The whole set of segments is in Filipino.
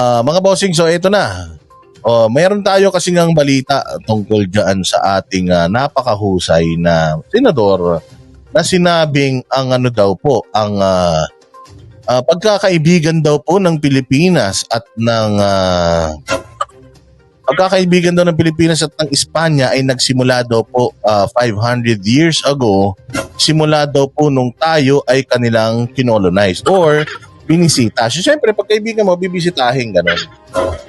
Ah, mga bossing, so ito na. Oh, meron tayo kasi ngang balita tungkol diyan sa ating ah, napakahusay na senador na sinabing ang ano daw po, ang ah, ah, pagkakaibigan daw po ng Pilipinas at ng ah, pagkakaibigan daw ng Pilipinas at ng Espanya ay nagsimula daw po ah, 500 years ago simula daw po nung tayo ay kanilang kinolonize or binisita. So, syempre, pag kaibigan mo, bibisitahin ganun.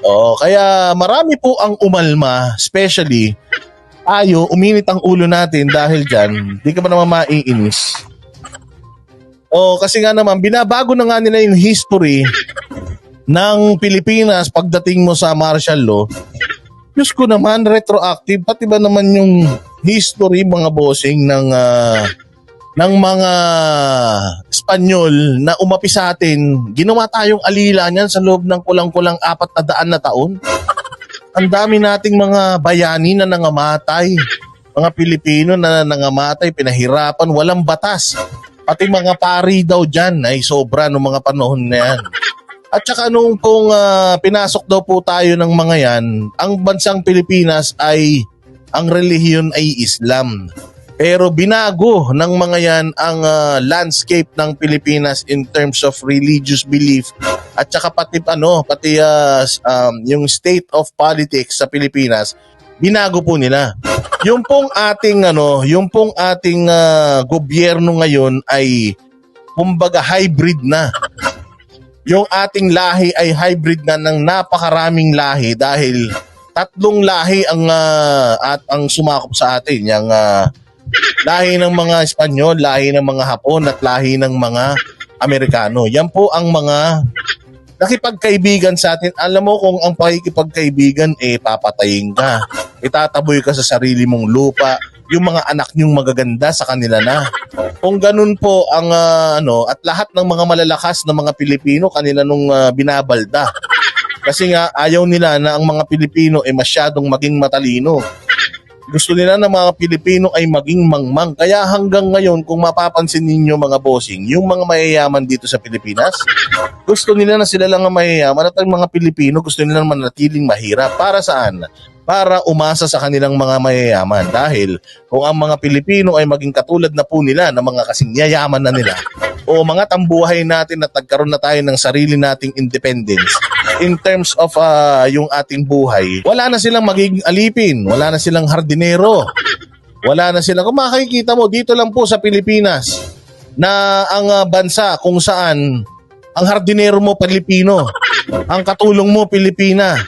Oo, kaya marami po ang umalma, especially tayo, uminit ang ulo natin dahil dyan, di ka ba naman maiinis? O kasi nga naman, binabago na nga nila yung history ng Pilipinas pagdating mo sa martial law. Diyos ko naman, retroactive, pati ba naman yung history, mga bossing, ng, ah, ng mga Espanyol na umapi sa atin, ginawa tayong alila niyan sa loob ng kulang-kulang apat na daan na taon. Ang dami nating mga bayani na nangamatay, mga Pilipino na nangamatay, pinahirapan, walang batas. Pati mga pari daw dyan ay sobra noong mga panahon na yan. At saka nung pong ah, pinasok daw po tayo ng mga yan, ang bansang Pilipinas ay ang relihiyon ay Islam. Pero binago ng mga yan ang ah, landscape ng Pilipinas in terms of religious belief at saka pati ano, pati s- um, yung state of politics sa Pilipinas, binago po nila. Yung pong ating ano, yung pong ating ah, gobyerno ngayon ay kumbaga hybrid na. Yung ating lahi ay hybrid na ng napakaraming lahi dahil tatlong lahi ang ah, at ang sumakop sa atin, yung ah, lahi ng mga Espanyol, lahi ng mga Hapon at lahi ng mga Amerikano. Yan po ang mga nakipagkaibigan sa atin. Alam mo kung ang pakikipagkaibigan eh papatayin ka. Itataboy ka sa sarili mong lupa. Yung mga anak niyong magaganda sa kanila na. Kung ganun po ang ah, ano at lahat ng mga malalakas na mga Pilipino kanila nung ah, binabalda. Kasi nga ayaw nila na ang mga Pilipino ay masyadong maging matalino gusto nila na mga Pilipino ay maging mangmang. Kaya hanggang ngayon, kung mapapansin ninyo mga bossing, yung mga mayayaman dito sa Pilipinas, gusto nila na sila lang ang mayayaman at ang mga Pilipino gusto nila manatiling mahirap. Para saan? Para umasa sa kanilang mga mayayaman. Dahil kung ang mga Pilipino ay maging katulad na po nila na mga kasing yayaman na nila, o mga tambuhay natin at nagkaroon na tayo ng sarili nating independence, in terms of ah, yung ating buhay, wala na silang magiging alipin, wala na silang hardinero, wala na silang, kung makikita mo, dito lang po sa Pilipinas, na ang ah, bansa kung saan ang hardinero mo Pilipino, ang katulong mo Pilipina,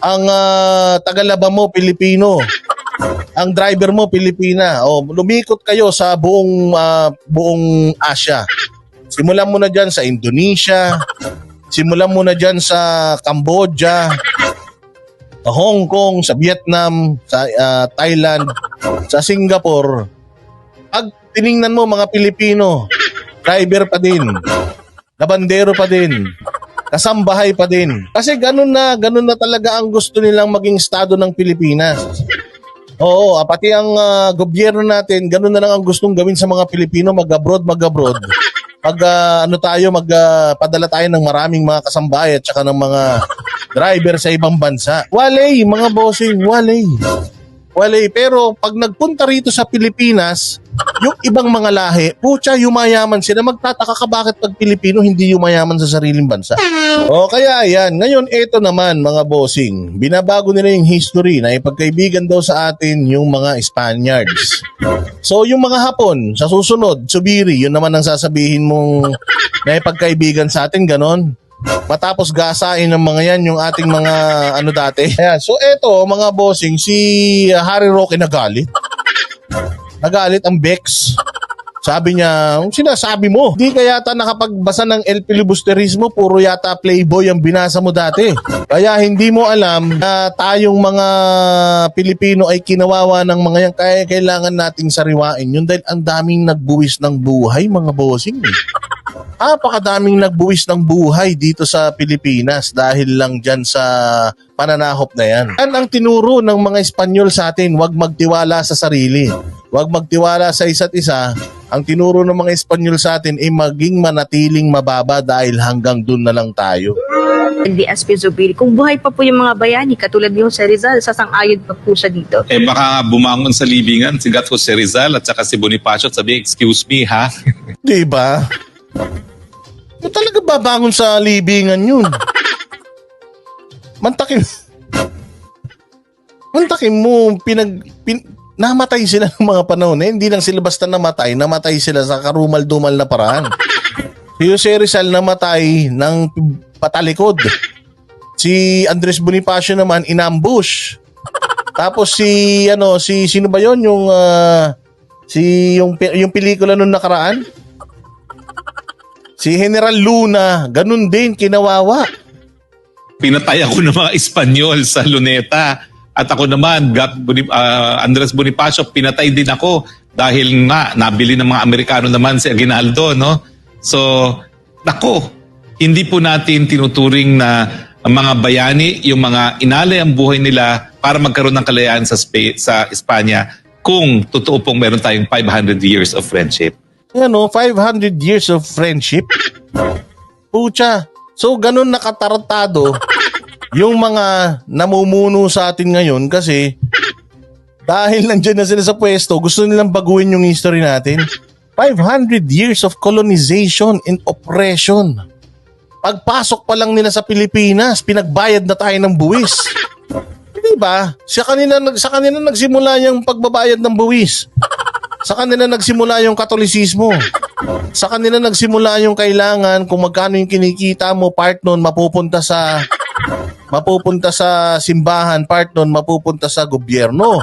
ang ah, tagalaba mo Pilipino, ang driver mo Pilipina. O lumikot kayo sa buong ah, buong Asia. Simulan mo na diyan sa Indonesia, simulan mo na diyan sa Cambodia, sa Hong Kong, sa Vietnam, sa ah, Thailand, sa Singapore. Pag tiningnan mo mga Pilipino, driver pa din, labandero pa din, kasambahay pa din. Kasi ganun na, ganun na talaga ang gusto nilang maging estado ng Pilipinas. Oo, ah, pati ang ah, gobyerno natin, ganun na lang ang gustong gawin sa mga Pilipino, mag-abroad, mag-abroad. Pag ah, ano tayo, magpadala tayo ng maraming mga kasambahay at saka ng mga driver sa ibang bansa. Walay, mga bossing, walay. Walay, pero pag nagpunta rito sa Pilipinas, yung ibang mga lahi, pucha, yumayaman sila. Magtataka ka bakit pag Pilipino hindi yumayaman sa sariling bansa. O kaya yan, ngayon ito naman mga bossing, binabago nila yung history na ipagkaibigan daw sa atin yung mga Spaniards. So yung mga Hapon, sa susunod, subiri, yun naman ang sasabihin mong na ipagkaibigan sa atin, ganon. Matapos gasain ng mga yan yung ating mga ano dati. Ayan, so eto mga bossing, si Harry Roque nagalit. Nagalit ang Bex. Sabi niya, "Ang sinasabi mo, di ka yata nakapagbasa ng El Filibusterismo, puro yata playboy ang binasa mo dati. Kaya hindi mo alam na tayong mga Pilipino ay kinawawa ng mga yan, kaya kailangan nating sariwain yun dahil ang daming nagbuwis ng buhay, mga bossing. Eh. Napakadaming nagbuwis ng buhay dito sa Pilipinas dahil lang dyan sa pananahop na yan. Yan ang tinuro ng mga Espanyol sa atin, huwag magtiwala sa sarili. Huwag magtiwala sa isa't isa. Ang tinuro ng mga Espanyol sa atin ay maging manatiling mababa dahil hanggang doon na lang tayo. DSP Zubiri. Kung buhay pa po yung mga bayani, katulad ni Jose Rizal, sasang-ayon pa po siya dito. Eh baka bumangon sa libingan si Gat Jose Rizal at saka si Bonifacio at sabi, excuse me ha? Di ba? Mo talaga babangon sa libingan yun. Mantakin. Mantakin mo, pinag... Pin, namatay sila ng mga panahon eh. Hindi lang sila basta namatay, namatay sila sa karumal-dumal na paraan. Si Jose Rizal namatay ng patalikod. Si Andres Bonifacio naman inambush. Tapos si ano si sino ba 'yon yung ah, si yung yung pelikula nung nakaraan? Si General Luna, ganun din kinawawa. Pinatay ako ng mga Espanyol sa Luneta. At ako naman, ah, Andres Bonifacio, pinatay din ako dahil nga nabili ng mga Amerikano naman si Aguinaldo, no? So, nako, hindi po natin tinuturing na ang mga bayani, yung mga inalay ang buhay nila para magkaroon ng kalayaan sa, Spa- sa Espanya kung totoo pong meron tayong 500 years of friendship. Ano, 500 years of friendship. Pucha. So, ganun nakatarantado yung mga namumuno sa atin ngayon kasi dahil nandyan na sila sa pwesto, gusto nilang baguhin yung history natin. 500 years of colonization and oppression. Pagpasok pa lang nila sa Pilipinas, pinagbayad na tayo ng buwis. Di ba? Sa kanila, sa kanila nagsimula yung pagbabayad ng buwis. Sa kanila nagsimula yung katolisismo. Sa kanila nagsimula yung kailangan kung magkano yung kinikita mo, part nun mapupunta sa mapupunta sa simbahan, part nun mapupunta sa gobyerno.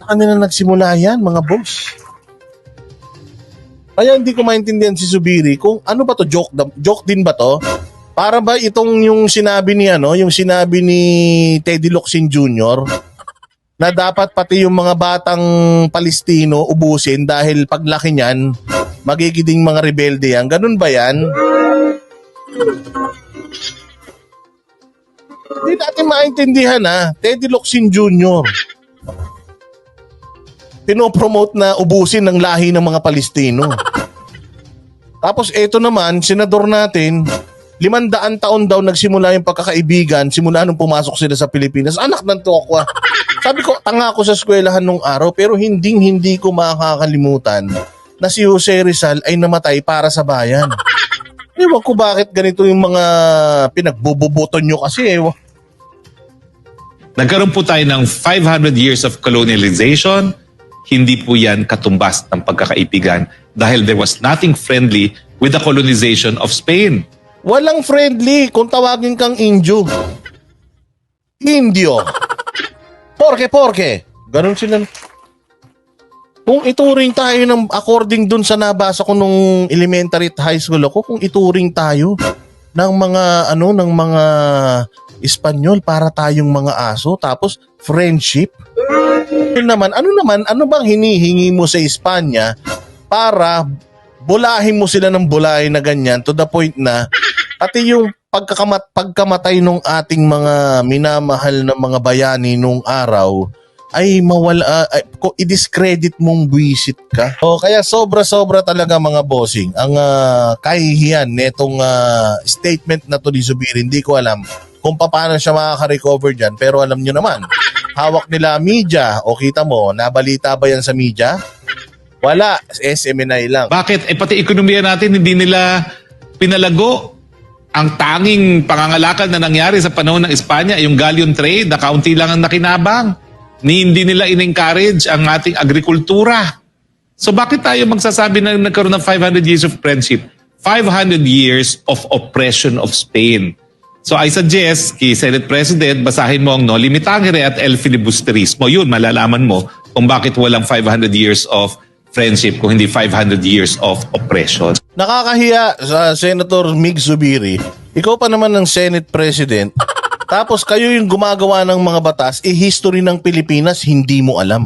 Sa kanila nagsimula yan, mga boss. Kaya hindi ko maintindihan si Subiri kung ano ba to joke joke din ba to? Para ba itong yung sinabi ni ano, yung sinabi ni Teddy Locsin Jr. na dapat pati yung mga batang Palestino ubusin dahil paglaki niyan magiging mga rebelde yan. Ganun ba yan? Hindi natin maintindihan ha. Teddy Locsin Jr. Pinopromote na ubusin ng lahi ng mga Palestino. Tapos eto naman, senador natin, limandaan taon daw nagsimula yung pagkakaibigan simula nung pumasok sila sa Pilipinas. Anak ng tokwa. Sabi ko, tanga ako sa eskwelahan nung araw pero hindi hindi ko makakalimutan na si Jose Rizal ay namatay para sa bayan. Ewan ko bakit ganito yung mga pinagbububuton nyo kasi. Ewan. Nagkaroon po tayo ng 500 years of colonialization. Hindi po yan katumbas ng pagkakaibigan dahil there was nothing friendly with the colonization of Spain. Walang friendly kung tawagin kang Indio. Indio. Porke, porke. Ganon sila. Kung ituring tayo ng according dun sa nabasa ko nung elementary at high school ako, kung ituring tayo ng mga ano ng mga Espanyol para tayong mga aso tapos friendship. Yun naman, ano naman, ano bang hinihingi mo sa Espanya para bulahin mo sila ng bulahin na ganyan to the point na pati yung pagkakamat pagkamatay nung ating mga minamahal na mga bayani nung araw ay mawala ay, ko i-discredit mong buwisit ka. O kaya sobra-sobra talaga mga bossing ang ah, kahihiyan netong ah, statement na to ni Zubir. Hindi ko alam kung paano siya makaka-recover diyan pero alam niyo naman hawak nila media o kita mo nabalita ba yan sa media? Wala, SMNI lang. Bakit? Eh pati ekonomiya natin hindi nila pinalago. Ang tanging pangangalakal na nangyari sa panahon ng Espanya ay yung galleon trade na kaunti lang ang nakinabang. Ni hindi nila in-encourage ang ating agrikultura. So bakit tayo magsasabi na nagkaroon ng 500 years of friendship? 500 years of oppression of Spain. So I suggest kay Senate President, basahin mo ang No Limitangere at El Filibusterismo. Yun, malalaman mo kung bakit walang 500 years of friendship kung hindi 500 years of oppression. Nakakahiya sa Senator Mig Zubiri. Ikaw pa naman ng Senate President. Tapos kayo yung gumagawa ng mga batas, eh history ng Pilipinas hindi mo alam.